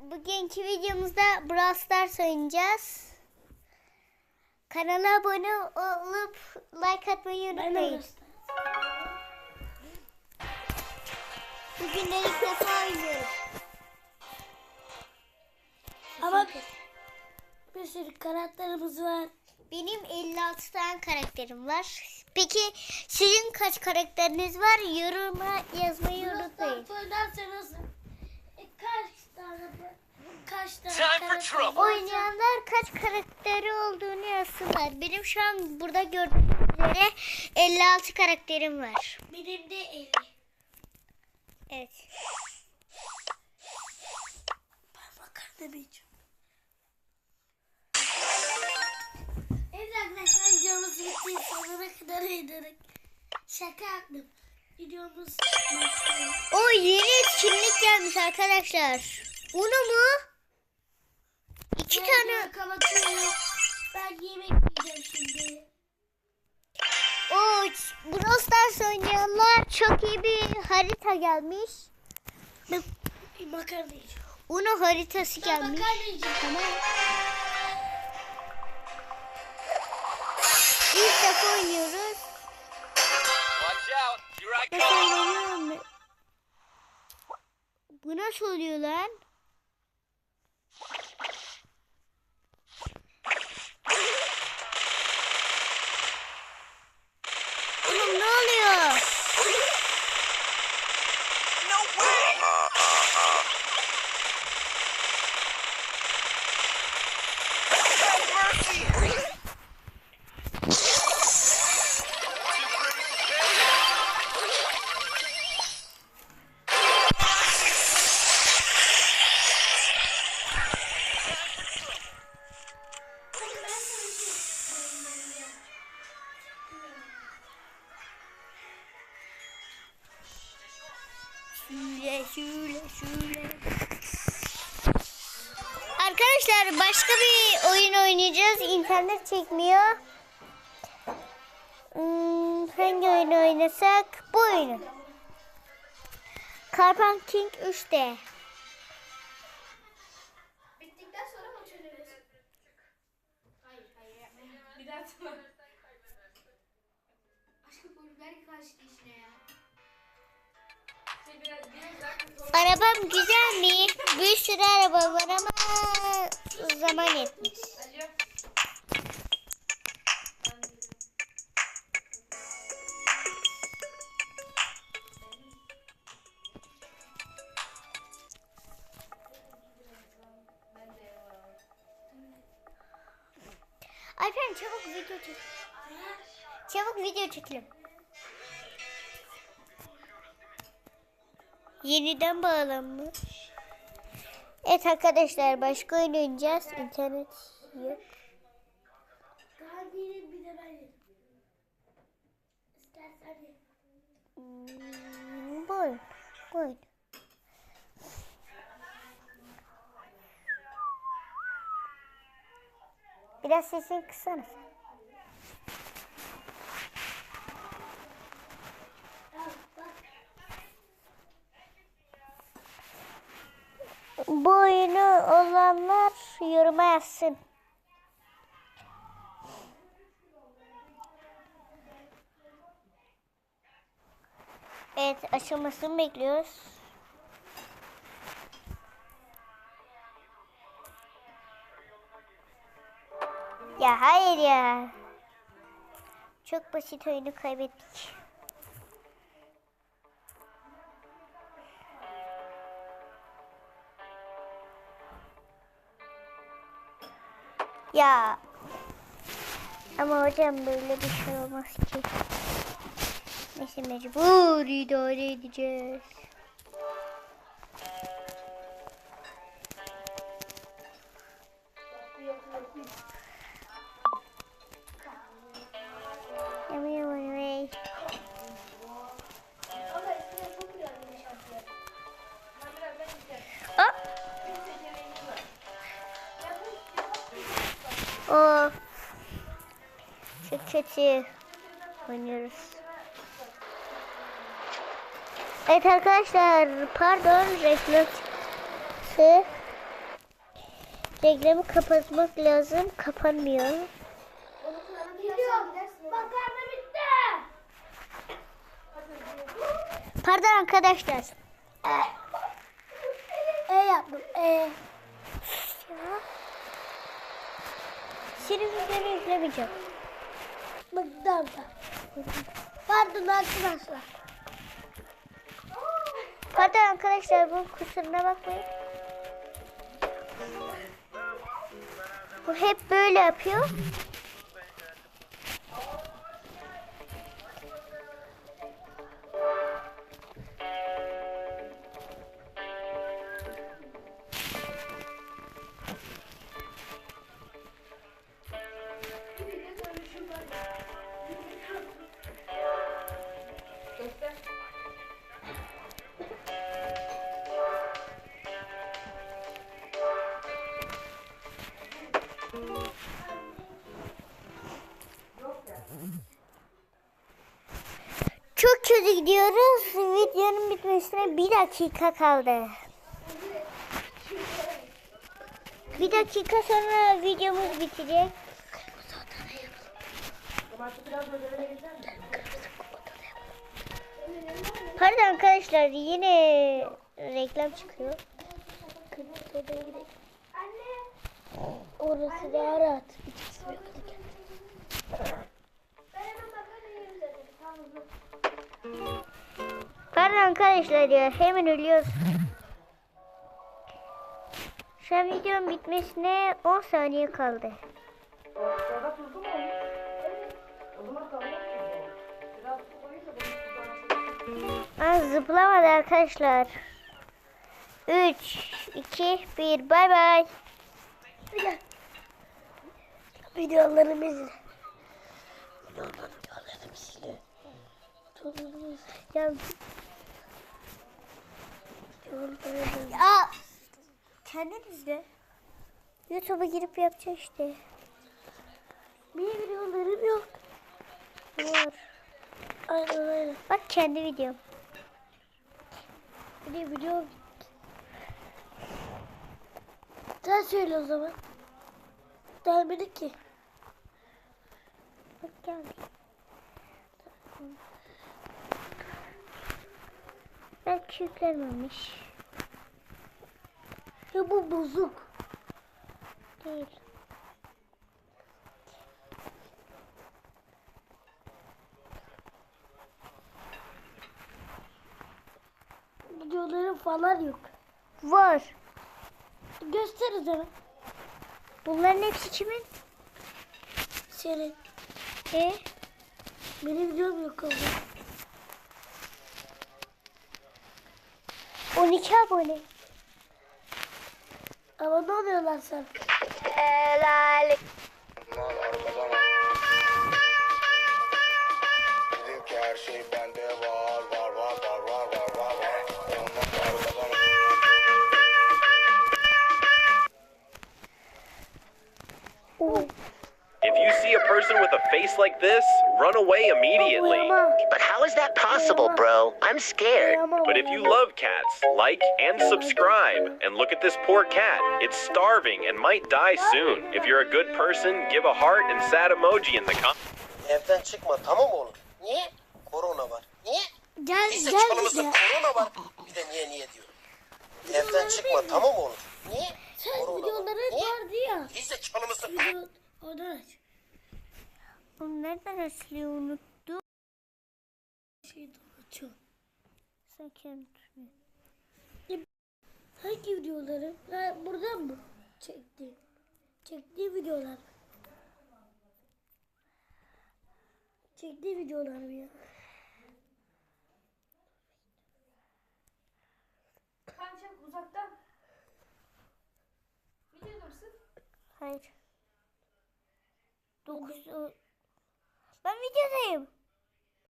Bugünkü videomuzda Brawl Stars oynayacağız. Kanala abone olup like atmayı unutmayın. Bugün de ilk defa oynuyorum. Ama bir sürü karakterimiz var. Benim 56 tane karakterim var. Peki sizin kaç karakteriniz var? Yoruma yazmayı unutmayın. Brawl oynarsanız e, kaç tane kaç tane? Oynayanlar kaç karakteri olduğunu yazsınlar. Benim şu an burada gördüğünüz üzere 56 karakterim var. Benim de 50. Evet. Ben makarna yiyeceğim. Evet arkadaşlar videomuz bitti. Sonuna kadar oynadık. Şaka yaptım. Videomuz başlıyor. O yeni etkinlik gelmiş arkadaşlar. Uno mu? İki Ben tane. kapatıyorum. Ben yemek yiyeceğim şimdi. O Brawl Stars oynayanlar çok iyi bir harita gelmiş. Ben makarna yiyeceğim. Uno haritası Ben gelmiş. makarna yiyeceğim. Tamam. İlk defa oynuyoruz. Watch out. Here I Nasıl mu? Bu nasıl oluyor lan? Şöyle şöyle şöyle. Arkadaşlar başka bir oyun oynayacağız. İnternet çekmiyor. Hmm, hangi oyunu oynasak? Bu oyunu. Carpan King 3D. Arabam güzel mi? Bir sürü araba var ama zaman yetmez. Alperen çabuk video çek. Çabuk video çekelim. Yeniden bağlanmış. Evet arkadaşlar başka oyun oynayacağız. İnternet yok. Hmm, bu oyun. Bu oyun. Biraz sesini kıssana. Bu oyunu olanlar yoruma yazsın. Evet açılmasını bekliyoruz. Ya hayır ya. Çok basit oyunu kaybettik. Ya. Ama hocam böyle bir şey olmaz ki. Neyse mecbur idare edeceğiz. Of. Çok kötü oynuyoruz. Evet arkadaşlar pardon refleksi Reklamı kapatmak lazım. Kapanmıyor. Pardon arkadaşlar. E yaptım. E. Senin videonu izlemeyeceğim. Bıktım da. Pardon arkadaşlar. Pardon arkadaşlar bu kusuruna bakmayın. Bu hep böyle yapıyor. Çok kötü gidiyoruz. Videonun bitmesine bir dakika kaldı. Bir dakika sonra videomuz bitecek. Pardon arkadaşlar yine reklam çıkıyor. Anne. Orası daha rahat. İçerisi bir kadar geldi. Pardon arkadaşlar ya hemen ölüyoruz. Şu an videonun bitmesine 10 saniye kaldı. Aa, zıplamadı arkadaşlar. 3, 2, 1 bay bay. Videolarımız. Ya, ya kendin izle. YouTube'a girip yapacağız işte. Benim videolarım yok. Var. Aynen öyle. Bak kendi videom. Bir de video Sen söyle o zaman. Gelmedi ki. Bak geldi. Belki yüklenmemiş. Ya bu bozuk. Değil. Videolarım falan yok. Var. Göster o zaman. Bunların hepsi kimin? Senin. E? Benim videom yok ama. 12 abone. Ama ne oluyor lan sen? Helal. Dedim ki her şey bende var person face like this, run away immediately. But how is that possible, bro? I'm scared. But if you love cats, like and subscribe. And look at this poor cat. It's starving and might die soon. If you're a good person, give a heart and sad emoji in the comments. Evden çıkma tamam oğlum? Niye? Korona var. Niye? Gel Biz de gel çalımızda bize. korona var. Bir de niye niye diyor. Evden çıkma tamam oğlum? Niye? Sen Korona var. Niye? vardı ya. Biz çalımızda... Video oradan aç. Oğlum nereden açılıyor unuttum. Şey açıyor. Sen kendi Hangi videoları? Ha, buradan mı? Çekti. Çektiği videolar. Çektiği videolar mı ya? Kancak uzaktan. Videoda mısın? Hayır. 9 Ben videodayım.